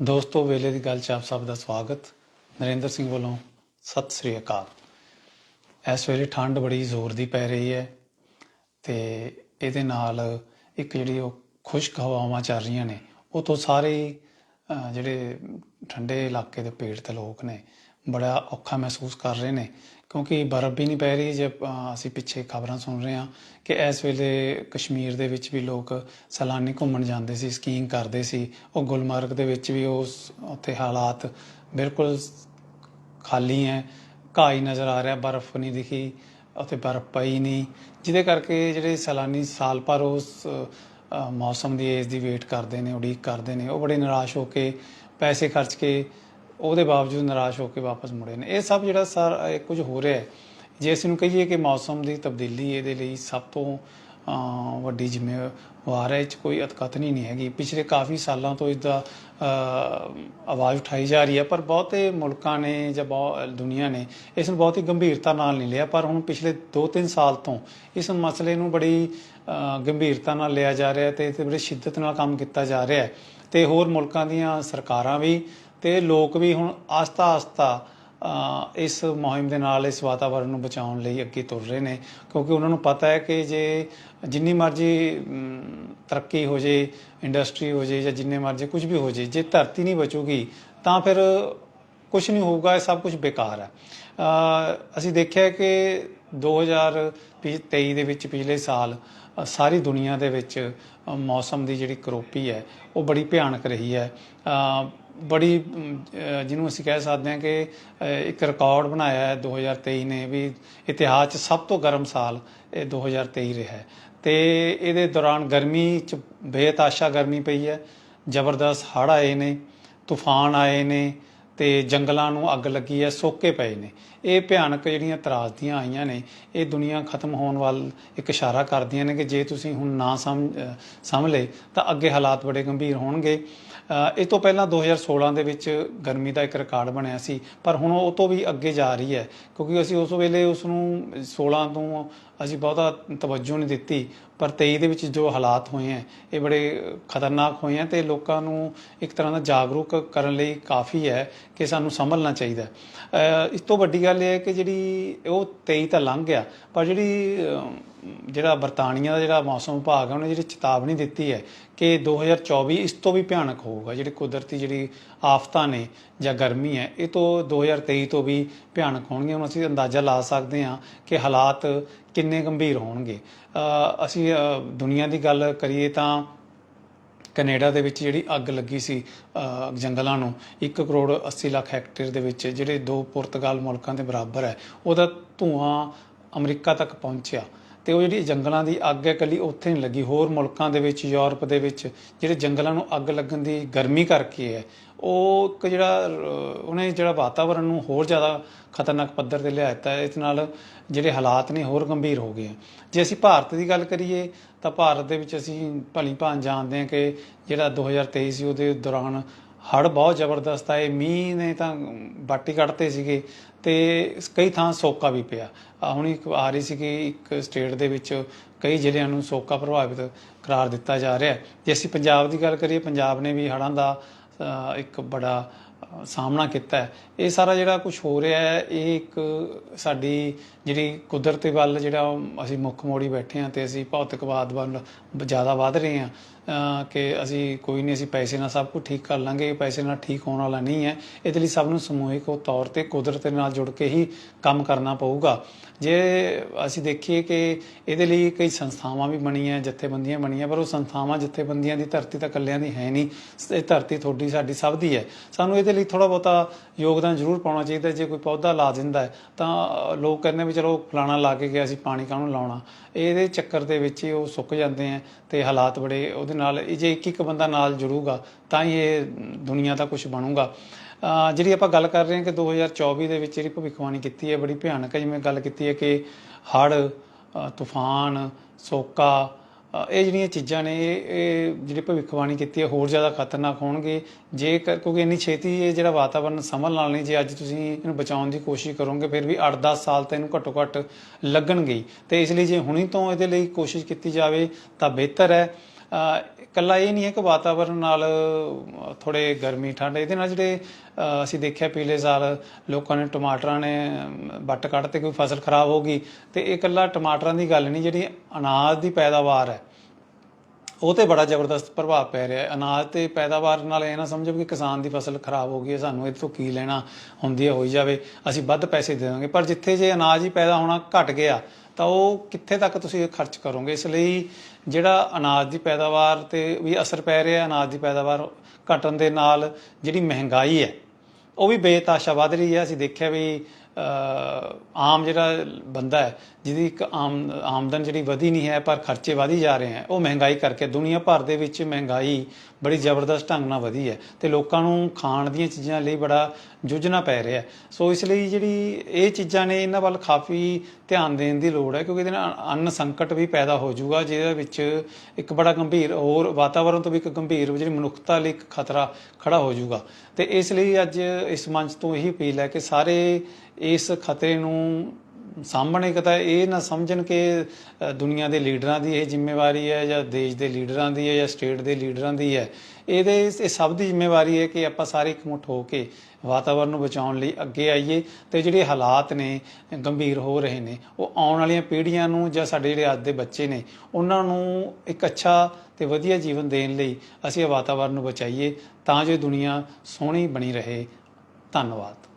ਦੋਸਤੋ, ਵੇਲੇ ਦੀ ਗੱਲ 'ਚ ਆਪ ਸਭ ਦਾ ਸਵਾਗਤ। ਨਰਿੰਦਰ ਸਿੰਘ ਵੱਲੋਂ ਸਤਿ ਸ੍ਰੀ ਅਕਾਲ। ਇਸ ਵੇਲੇ ਠੰਡ ਬੜੀ ਜ਼ੋਰ ਦੀ ਪੈ ਰਹੀ ਹੈ ਤੇ ਇਹਦੇ ਨਾਲ ਇੱਕ ਜਿਹੜੀ ਉਹ ਖੁਸ਼ਕ ਹਵਾਵਾਂ ਚੱਲ ਰਹੀਆਂ ਨੇ, ਉਹ ਤੋਂ ਸਾਰੇ ਜਿਹੜੇ ਠੰਡੇ ਇਲਾਕੇ ਦੇ ਪੀੜਤ ਲੋਕ ਨੇ ਬੜਾ ਔਖਾ ਮਹਿਸੂਸ ਕਰ ਰਹੇ ਨੇ। ਕਿਉਂਕਿ ਬਰਫ਼ ਵੀ ਨਹੀਂ ਪੈ ਰਹੀ, ਜੇ ਅਸੀਂ ਪਿੱਛੇ ਖਬਰਾਂ ਸੁਣ ਰਹੇ ਹਾਂ ਕਿ ਇਸ ਵੇਲੇ ਕਸ਼ਮੀਰ ਦੇ ਵਿੱਚ ਵੀ ਲੋਕ ਸੈਲਾਨੀ ਘੁੰਮਣ ਜਾਂਦੇ ਸੀ, ਸਕੀਇੰਗ ਕਰਦੇ ਸੀ। ਉਹ ਗੁਲਮਰਗ ਦੇ ਵਿੱਚ ਵੀ ਉਸ, ਉੱਥੇ ਹਾਲਾਤ ਬਿਲਕੁਲ ਖਾਲੀ ਹੈ ਘਾਹ ਹੀ ਨਜ਼ਰ ਆ ਰਿਹਾ, ਬਰਫ਼ ਨਹੀਂ ਦਿਖੀ, ਉੱਥੇ ਬਰਫ਼ ਪਈ ਨਹੀਂ। ਜਿਹਦੇ ਕਰਕੇ ਜਿਹੜੇ ਸੈਲਾਨੀ ਸਾਲ ਭਰ ਉਸ ਮੌਸਮ ਦੀ ਏਜ ਦੀ ਵੇਟ ਕਰਦੇ ਨੇ, ਉਡੀਕ ਕਰਦੇ ਨੇ, ਉਹ ਬੜੇ ਨਿਰਾਸ਼ ਹੋ ਕੇ ਪੈਸੇ ਖਰਚ ਕੇ ਉਹਦੇ ਬਾਵਜੂਦ ਨਿਰਾਸ਼ ਹੋ ਕੇ ਵਾਪਸ ਮੁੜੇ ਨੇ। ਇਹ ਸਭ ਜਿਹੜਾ ਸਰ ਕੁਝ ਹੋ ਰਿਹਾ ਹੈ, ਜੇ ਅਸੀਂ ਨੂੰ ਕਹੀਏ ਕਿ ਮੌਸਮ ਦੀ ਤਬਦੀਲੀ ਇਹਦੇ ਲਈ ਸਭ ਤੋਂ ਵੱਡੀ ਜ਼ਿੰਮੇਵਾਰ ਹੈ, ਇਹ 'ਚ ਕੋਈ ਅਤਕਥਨੀ ਨਹੀਂ ਹੈਗੀ। ਪਿਛਲੇ ਕਾਫੀ ਸਾਲਾਂ ਤੋਂ ਇਸ ਦਾ ਆਵਾਜ਼ ਉਠਾਈ ਜਾ ਰਹੀ ਹੈ, ਪਰ ਬਹੁਤੇ ਮੁਲਕਾਂ ਨੇ ਜਾਂ ਬਹੁਤ ਦੁਨੀਆ ਨੇ ਇਸ ਨੂੰ ਬਹੁਤ ਹੀ ਗੰਭੀਰਤਾ ਨਾਲ ਨਹੀਂ ਲਿਆ। ਪਰ ਹੁਣ ਪਿਛਲੇ 2-3 ਸਾਲ ਤੋਂ ਇਸ ਮਸਲੇ ਨੂੰ ਬੜੀ ਗੰਭੀਰਤਾ ਨਾਲ ਲਿਆ ਜਾ ਰਿਹਾ ਤੇ ਤੇ ਬੜੀ ਸ਼ਿੱਦਤ ਨਾਲ ਕੰਮ ਕੀਤਾ ਜਾ ਰਿਹਾ ਹੈ। ਤੇ ਹੋਰ ਮੁਲਕਾਂ ਦੀਆਂ ਸਰਕਾਰਾਂ ਵੀ ਤੇ ਲੋਕ ਵੀ ਹੁਣ ਆਸਤਾ ਆਸਤਾ ਇਸ ਮੁਹਿੰਮ ਦੇ ਨਾਲ, ਇਸ ਵਾਤਾਵਰਣ ਨੂੰ ਬਚਾਉਣ ਲਈ ਅੱਗੇ ਤੁਰ ਰਹੇ ਨੇ। ਕਿਉਂਕਿ ਉਹਨਾਂ ਨੂੰ ਪਤਾ ਹੈ ਕਿ ਜੇ ਜਿੰਨੀ ਮਰਜ਼ੀ ਤਰੱਕੀ ਹੋ ਜੇ, ਇੰਡਸਟਰੀ ਹੋ ਜੇ ਜਾਂ ਜਿੰਨੇ ਮਰਜ਼ੀ ਕੁਝ ਵੀ ਹੋ ਜੇ ਜੇ ਧਰਤੀ ਨਹੀਂ ਬਚੂਗੀ, ਤਾਂ ਫਿਰ ਕੁਝ ਨਹੀਂ ਹੋਊਗਾ, ਇਹ ਸਭ ਕੁਝ ਬੇਕਾਰ ਹੈ। ਅਸੀਂ ਦੇਖਿਆ ਕਿ 2023 ਦੇ ਵਿੱਚ ਪਿਛਲੇ ਸਾਲ ਸਾਰੀ ਦੁਨੀਆ ਦੇ ਵਿੱਚ ਮੌਸਮ ਦੀ ਜਿਹੜੀ ਕਰੋਪੀ ਹੈ, ਉਹ ਬੜੀ ਭਿਆਨਕ ਰਹੀ ਹੈ। ਬੜੀ ਜਿਹਨੂੰ ਅਸੀਂ ਕਹਿ ਸਕਦੇ ਹਾਂ ਕਿ ਇੱਕ ਰਿਕਾਰਡ ਬਣਾਇਆ ਹੈ 2023 ਨੇ ਵੀ ਇਤਿਹਾਸ 'ਚ ਸਭ ਤੋਂ ਗਰਮ ਸਾਲ ਇਹ 2023 ਰਿਹਾ ਹੈ। ਤੇ ਇਹਦੇ ਦੌਰਾਨ ਗਰਮੀ 'ਚ ਬੇਤਾਸ਼ਾ ਗਰਮੀ ਪਈ ਹੈ, ਜ਼ਬਰਦਸਤ ਹੜ੍ਹ ਆਏ ਨੇ, ਤੂਫਾਨ ਆਏ ਨੇ ਤੇ ਜੰਗਲਾਂ ਨੂੰ ਅੱਗ ਲੱਗੀ ਹੈ, ਸੋਕੇ ਪਏ ਨੇ। ਇਹ ਭਿਆਨਕ ਜਿਹੜੀਆਂ ਤਰਾਸਦੀਆਂ ਆਈਆਂ ਨੇ, ਇਹ ਦੁਨੀਆ ਖਤਮ ਹੋਣ ਵੱਲ ਇੱਕ ਇਸ਼ਾਰਾ ਕਰਦੀਆਂ ਨੇ ਕਿ ਜੇ ਤੁਸੀਂ ਹੁਣ ਨਾ ਸਮਝ ਸਮਝ ਲਏ, ਤਾਂ ਅੱਗੇ ਹਾਲਾਤ ਬੜੇ ਗੰਭੀਰ ਹੋਣਗੇ। ਇਹ ਤੋਂ ਪਹਿਲਾਂ 2016 ਦੇ ਵਿੱਚ ਗਰਮੀ ਦਾ ਇੱਕ ਰਿਕਾਰਡ ਬਣਿਆ ਸੀ, ਪਰ ਹੁਣ ਉਹ ਤੋਂ ਵੀ ਅੱਗੇ ਜਾ ਰਹੀ ਹੈ, ਕਿਉਂਕਿ ਅਸੀਂ ਉਸ ਵੇਲੇ ਉਸ ਨੂੰ 16 ਤੋਂ ਅਸੀਂ ਬਹੁਤਾ ਤਵੱਜੋ ਨਹੀਂ ਦਿੱਤੀ, ਪਰ 23 ਦੇ ਵਿੱਚ ਜੋ ਹਾਲਾਤ ਹੋਏ ਹੈ, ਇਹ ਬੜੇ ਖਤਰਨਾਕ ਹੋਏ ਹੈ ਤੇ ਲੋਕਾਂ ਨੂੰ ਇੱਕ ਤਰ੍ਹਾਂ ਦਾ ਜਾਗਰੂਕ ਕਰਨ ਲਈ ਕਾਫੀ ਹੈ ਕਿ ਸਾਨੂੰ ਸੰਭਲਣਾ ਚਾਹੀਦਾ ਇਸ ਤੋਂ ਵੱਡੀ ਗੱਲ ਇਹ ਹੈ ਕਿ ਜਿਹੜੀ ਉਹ 23 ਤਾਂ ਲੰਘ ਗਿਆ, ਪਰ ਜਿਹੜੀ ਜਿਹੜਾ ਬਰਤਾਨੀਆ ਦਾ ਜਿਹੜਾ ਮੌਸਮ ਵਿਭਾਗ ਹੈ, ਉਹਨੇ ਜਿਹੜੀ ਚੇਤਾਵਨੀ ਦਿੱਤੀ ਹੈ ਕਿ 2024 ਇਸ ਤੋਂ ਵੀ ਭਿਆਨਕ ਹੋਊਗਾ, ਜਿਹੜੀ ਕੁਦਰਤੀ ਜਿਹੜੀ ਆਫਤਾਂ ਨੇ ਜਾਂ ਗਰਮੀ ਹੈ, ਇਹ ਤੋਂ 2023 ਤੋਂ ਵੀ ਭਿਆਨਕ ਹੋਣਗੀਆਂ। ਹੁਣ ਅਸੀਂ ਅੰਦਾਜ਼ਾ ਲਾ ਸਕਦੇ ਹਾਂ ਕਿ ਹਾਲਾਤ ਕਿੰਨੇ ਗੰਭੀਰ ਹੋਣਗੇ। ਅਸੀਂ ਦੁਨੀਆ ਦੀ ਗੱਲ ਕਰੀਏ ਤਾਂ ਕੈਨੇਡਾ ਦੇ ਵਿੱਚ ਜਿਹੜੀ ਅੱਗ ਲੱਗੀ ਸੀ ਜੰਗਲਾਂ ਨੂੰ 1 ਕਰੋੜ 80 ਲੱਖ ਹੈਕਟੇਅਰ ਦੇ ਵਿੱਚ, ਜਿਹੜੇ ਦੋ ਪੁਰਤਗਾਲ ਮੁਲਕਾਂ ਦੇ ਬਰਾਬਰ ਹੈ, ਉਹਦਾ ਧੂਆਂ ਅਮਰੀਕਾ ਤੱਕ ਪਹੁੰਚਿਆ। ਤੇ ਉਹ ਜਿਹੜੀ ਜੰਗਲਾਂ ਦੀ ਅੱਗ ਹੈ ਇਕੱਲੀ ਉੱਥੇ ਨਹੀਂ ਲੱਗੀ, ਹੋਰ ਮੁਲਕਾਂ ਦੇ ਵਿੱਚ, ਯੂਰਪ ਦੇ ਵਿੱਚ ਜਿਹੜੇ ਜੰਗਲਾਂ ਨੂੰ ਅੱਗ ਲੱਗਣ ਦੀ ਗਰਮੀ ਕਰਕੇ ਹੈ, ਉਹ ਇੱਕ ਜਿਹੜਾ ਉਹਨੇ ਜਿਹੜਾ ਵਾਤਾਵਰਣ ਨੂੰ ਹੋਰ ਜ਼ਿਆਦਾ ਖਤਰਨਾਕ ਪੱਧਰ ਤੇ ਲਿਆ ਦਿੱਤਾ ਇਸ ਨਾਲ ਜਿਹੜੇ ਹਾਲਾਤ ਨੇ ਹੋਰ ਗੰਭੀਰ ਹੋ ਗਏ ਹੈ। ਜੇ ਅਸੀਂ ਭਾਰਤ ਦੀ ਗੱਲ ਕਰੀਏ, ਤਾਂ ਭਾਰਤ ਦੇ ਵਿੱਚ ਅਸੀਂ ਭਲੀ ਭਾਂਤ ਜਾਣਦੇ ਹਾਂ ਕਿ ਜਿਹੜਾ 2023 ਸੀ, ਉਹਦੇ ਦੌਰਾਨ ਹੜ੍ਹ ਬਹੁਤ ਜ਼ਬਰਦਸਤ ਆਏ, ਮੀਂਹ ਨੇ ਤਾਂ ਬਾਟੀ ਕੱਢਤੇ ਸੀਗੇ ਤੇ ਕਈ ਥਾਂ ਸੋਕਾ ਵੀ ਪਿਆ। ਆਹ ਹੁਣ ਇੱਕ ਆ ਰਹੀ ਸੀ ਕਿ ਇੱਕ ਸਟੇਟ ਦੇ ਵਿੱਚ ਕਈ ਜ਼ਿਲ੍ਹਿਆਂ ਨੂੰ ਸੋਕਾ ਪ੍ਰਭਾਵਿਤ ਕਰਾਰ ਦਿੱਤਾ ਜਾ ਰਿਹਾ। ਜੇ ਅਸੀਂ ਪੰਜਾਬ ਦੀ ਗੱਲ ਕਰੀਏ, ਪੰਜਾਬ ਨੇ ਵੀ ਹੜ੍ਹਾਂ ਦਾ ਇੱਕ ਬੜਾ ਸਾਹਮਣਾ ਕੀਤਾ ਹੈ। ਇਹ ਸਾਰਾ ਜਿਹੜਾ ਕੁਝ ਹੋ ਰਿਹਾ ਹੈ, ਇਹ ਇੱਕ ਸਾਡੀ ਜਿਹੜੀ ਕੁਦਰਤ ਵੱਲ ਜਿਹੜਾ ਉਹ ਅਸੀਂ ਮੁੱਖ ਮੋੜੀ ਬੈਠੇ ਹਾਂ ਤੇ ਅਸੀਂ ਭੌਤਿਕਵਾਦ ਵੱਲ ਜ਼ਿਆਦਾ ਵੱਧ ਰਹੇ ਹਾਂ। ਕਿ ਅਸੀਂ ਕੋਈ ਨਹੀਂ, ਅਸੀਂ ਪੈਸੇ ਨਾਲ ਸਭ ਕੁਝ ਠੀਕ ਕਰ ਲਾਂਗੇ, ਪੈਸੇ ਨਾਲ ਠੀਕ ਹੋਣ ਵਾਲਾ ਨਹੀਂ ਹੈ। ਇਹਦੇ ਲਈ ਸਭ ਨੂੰ ਸਮੂਹਿਕ ਤੌਰ ਤੇ ਕੁਦਰਤ ਦੇ ਨਾਲ ਜੁੜ ਕੇ ਹੀ ਕੰਮ ਕਰਨਾ ਪਊਗਾ। ਜੇ ਅਸੀਂ ਦੇਖੀਏ ਕਿ ਇਹਦੇ ਲਈ ਕਈ ਸੰਸਥਾਵਾਂ ਵੀ ਬਣੀਆਂ, ਜਥੇਬੰਦੀਆਂ ਬਣੀਆਂ, ਪਰ ਉਹ ਸੰਸਥਾਵਾਂ ਜਥੇਬੰਦੀਆਂ ਦੀ ਧਰਤੀ ਤਾਂ ਇਕੱਲਿਆਂ ਦੀ ਹੈ ਨਹੀਂ। ਇਹ ਧਰਤੀ ਤੁਹਾਡੀ, ਸਾਡੀ ਸਭ ਦੀ ਹੈ। ਸਾਨੂੰ ਇਹਦੇ ਲਈ ਥੋੜਾ ਬਹੁਤਾ ਯੋਗਦਾਨ ਜ਼ਰੂਰ ਪਾਉਣਾ ਚਾਹੀਦਾ ਜੇ ਕੋਈ ਪੌਦਾ ਲਾ ਦਿੰਦਾ ਹੈ, ਤਾਂ ਲੋਕ ਕਹਿੰਦੇ ਵੀ ਚਲੋ ਫਲਾਣਾ ਲਾ ਕੇ ਗਿਆ, ਅਸੀਂ ਪਾਣੀ ਕਾਹਨੂੰ ਲਾਉਣਾ? ਇਹਦੇ ਚੱਕਰ ਦੇ ਵਿੱਚ ਹੀ ਉਹ ਸੁੱਕ ਜਾਂਦੇ ਆ ਤੇ ਹਾਲਾਤ ਬੜੇ ਉਹਦੇ ਨਾਲ ਜੇ ਇੱਕ ਇੱਕ ਬੰਦਾ ਨਾਲ ਜੁੜੂਗਾ, ਤਾਂ ਹੀ ਇਹ ਦੁਨੀਆ ਦਾ ਕੁਝ ਬਣੂਗਾ। ਜਿਹੜੀ ਆਪਾਂ ਗੱਲ ਕਰ ਰਹੇ ਹਾਂ ਕਿ 2024 ਦੇ ਵਿੱਚ ਜਿਹੜੀ ਭਵਿੱਖਬਾਣੀ ਕੀਤੀ ਹੈ, ਬੜੀ ਭਿਆਨਕ ਹੈ। ਜਿਵੇਂ ਗੱਲ ਕੀਤੀ ਹੈ ਕਿ ਹੜ੍ਹ ਤੂਫਾਨ, ਸੋਕਾ ਇਹ ਜਿਹੜੀਆਂ ਚੀਜ਼ਾਂ ਨੇ, ਇਹ ਇਹ ਜਿਹੜੀ ਭਵਿੱਖਬਾਣੀ ਕੀਤੀ ਹੈ, ਹੋਰ ਜ਼ਿਆਦਾ ਖਤਰਨਾਕ ਹੋਣਗੇ ਜੇ ਕਿਉਂਕਿ ਇੰਨੀ ਛੇਤੀ ਇਹ ਜਿਹੜਾ ਵਾਤਾਵਰਣ ਸੰਭਲ ਨਾਲ ਨਹੀਂ ਜੇ ਅੱਜ ਤੁਸੀਂ ਇਹਨੂੰ ਬਚਾਉਣ ਦੀ ਕੋਸ਼ਿਸ਼ ਕਰੋਗੇ, ਫਿਰ ਵੀ 8-10 ਸਾਲ ਤਾਂ ਇਹਨੂੰ ਘੱਟੋ ਘੱਟ ਲੱਗਣਗੇ ਹੀ। ਤੇ ਇਸ ਲਈ ਜੇ ਹੁਣੀ ਤੋਂ ਇਹਦੇ ਲਈ ਕੋਸ਼ਿਸ਼ ਕੀਤੀ ਜਾਵੇ, ਤਾਂ ਬਿਹਤਰ ਹੈ ਇਕੱਲਾ ਇਹ ਨਹੀਂ ਹੈ ਕਿ ਵਾਤਾਵਰਣ ਨਾਲ ਅ, ਥੋੜੇ ਗਰਮੀ ਠੰਡ ਇਹਦੇ ਨਾਲ ਜਿਹੜੇ ਅਸੀਂ ਦੇਖਿਆ ਪਿਛਲੇ ਸਾਲ ਲੋਕਾਂ ਨੇ ਟਮਾਟਰਾਂ ਨੇ ਵੱਟ ਕੱਢ ਤੇ ਕੋਈ ਫਸਲ ਖਰਾਬ ਹੋ ਗਈ ਤੇ ਇਹ ਇਕੱਲਾ ਟਮਾਟਰਾਂ ਦੀ ਗੱਲ ਨਹੀਂ ਜਿਹੜੀ ਅਨਾਜ ਦੀ ਪੈਦਾਵਾਰ ਹੈ ਉਹ ਤੇ ਬੜਾ ਜ਼ਬਰਦਸਤ ਪ੍ਰਭਾਵ ਪੈ ਰਿਹਾ ਹੈ। ਅਨਾਜ ਤੇ ਪੈਦਾਵਾਰ ਨਾਲ ਇਹ ਨਾ ਸਮਝੋ ਕਿ ਕਿਸਾਨ ਦੀ ਫਸਲ ਖਰਾਬ ਹੋ ਗਈ ਹੈ, ਸਾਨੂੰ ਇਹ ਤੋਂ ਕੀ ਲੈਣਾ ਹੁੰਦੀ ਹੈ, ਹੋਈ ਜਾਵੇ, ਅਸੀਂ ਵੱਧ ਪੈਸੇ ਦੇਵਾਂਗੇ। ਪਰ ਜਿੱਥੇ ਜੇ ਅਨਾਜ ਹੀ ਪੈਦਾ ਹੋਣਾ ਘਟ ਗਿਆ, ਤਾਂ ਉਹ ਕਿੱਥੇ ਤੱਕ ਤੁਸੀਂ ਖਰਚ ਕਰੋਗੇ? ਇਸ ਲਈ ਜਿਹੜਾ ਅਨਾਜ ਦੀ ਪੈਦਾਵਾਰ ਤੇ ਵੀ ਅਸਰ ਪੈ ਰਿਹਾ ਅਨਾਜ ਦੀ ਪੈਦਾਵਾਰ ਘਟਣ ਦੇ ਨਾਲ ਜਿਹੜੀ ਮਹਿੰਗਾਈ ਹੈ, ਉਹ ਵੀ ਬੇਤਾਸ਼ਾ ਵਧ ਰਹੀ ਹੈ। ਅਸੀਂ ਦੇਖਿਆ ਵੀ ਆਮ ਜਿਹੜਾ ਬੰਦਾ ਹੈ, ਜਿਹਦੀ ਇੱਕ ਆਮ, ਆਮਦਨ ਜਿਹੜੀ ਵਧੀ ਨਹੀਂ ਹੈ, ਪਰ ਖਰਚੇ ਵਧੀ ਜਾ ਰਹੇ ਹੈ, ਉਹ ਮਹਿੰਗਾਈ ਕਰਕੇ ਦੁਨੀਆ ਭਰ ਦੇ ਵਿੱਚ ਮਹਿੰਗਾਈ ਬੜੀ ਜ਼ਬਰਦਸਤ ਢੰਗ ਨਾਲ ਵਧੀ ਹੈ ਤੇ ਲੋਕਾਂ ਨੂੰ ਖਾਣ ਦੀਆਂ ਚੀਜ਼ਾਂ ਲਈ ਬੜਾ ਜੂਝਣਾ ਪੈ ਰਿਹਾ ਸੋ ਇਸ ਲਈ ਜਿਹੜੀ ਇਹ ਚੀਜ਼ਾਂ ਨੇ, ਇਹਨਾਂ ਵੱਲ ਕਾਫੀ ਧਿਆਨ ਦੇਣ ਦੀ ਲੋੜ ਹੈ, ਕਿਉਂਕਿ ਇਹਦੇ ਨਾਲ ਅੰਨ ਸੰਕਟ ਵੀ ਪੈਦਾ ਹੋ ਜਾਊਗਾ, ਜਿਹਦੇ ਵਿੱਚ ਇੱਕ ਬੜਾ ਗੰਭੀਰ ਹੋਰ ਵਾਤਾਵਰਣ ਤੋਂ ਵੀ ਇੱਕ ਗੰਭੀਰ ਜਿਹੜੀ ਮਨੁੱਖਤਾ ਲਈ ਇੱਕ ਖਤਰਾ ਖੜਾ ਹੋ ਜਾਊਗਾ। ਤੇ ਇਸ ਲਈ ਅੱਜ ਇਸ ਮੰਚ ਤੋਂ ਇਹੀ ਅਪੀਲ ਹੈ ਕਿ ਸਾਰੇ ਇਸ ਖਤਰੇ ਨੂੰ ਸਾਹਮਣੇ ਕਿ ਤਾਂ ਇਹ ਨਾ ਸਮਝਣ ਕਿ ਦੁਨੀਆ ਦੇ ਲੀਡਰਾਂ ਦੀ ਇਹ ਜ਼ਿੰਮੇਵਾਰੀ ਹੈ ਜਾਂ ਦੇਸ਼ ਦੇ ਲੀਡਰਾਂ ਦੀ ਹੈ ਜਾਂ ਸਟੇਟ ਦੇ ਲੀਡਰਾਂ ਦੀ ਹੈ। ਇਹਦੇ, ਇਹ ਸਭ ਦੀ ਜ਼ਿੰਮੇਵਾਰੀ ਹੈ ਕਿ ਆਪਾਂ ਸਾਰੇ ਇਕਮੁੱਠ ਹੋ ਕੇ ਵਾਤਾਵਰਣ ਨੂੰ ਬਚਾਉਣ ਲਈ ਅੱਗੇ ਆਈਏ ਤੇ ਜਿਹੜੇ ਹਾਲਾਤ ਨੇ, ਗੰਭੀਰ ਹੋ ਰਹੇ ਨੇ, ਉਹ ਆਉਣ ਵਾਲੀਆਂ ਪੀੜ੍ਹੀਆਂ ਨੂੰ ਜਾਂ ਸਾਡੇ ਜਿਹੜੇ ਅੱਜ ਦੇ ਬੱਚੇ ਨੇ, ਉਹਨਾਂ ਨੂੰ ਇੱਕ ਅੱਛਾ ਤੇ ਵਧੀਆ ਜੀਵਨ ਦੇਣ ਲਈ ਅਸੀਂ ਇਹ ਵਾਤਾਵਰਣ ਨੂੰ ਬਚਾਈਏ ਤਾਂ ਜੋ ਦੁਨੀਆ ਸੋਹਣੀ ਬਣੀ ਰਹੇ। ਧੰਨਵਾਦ।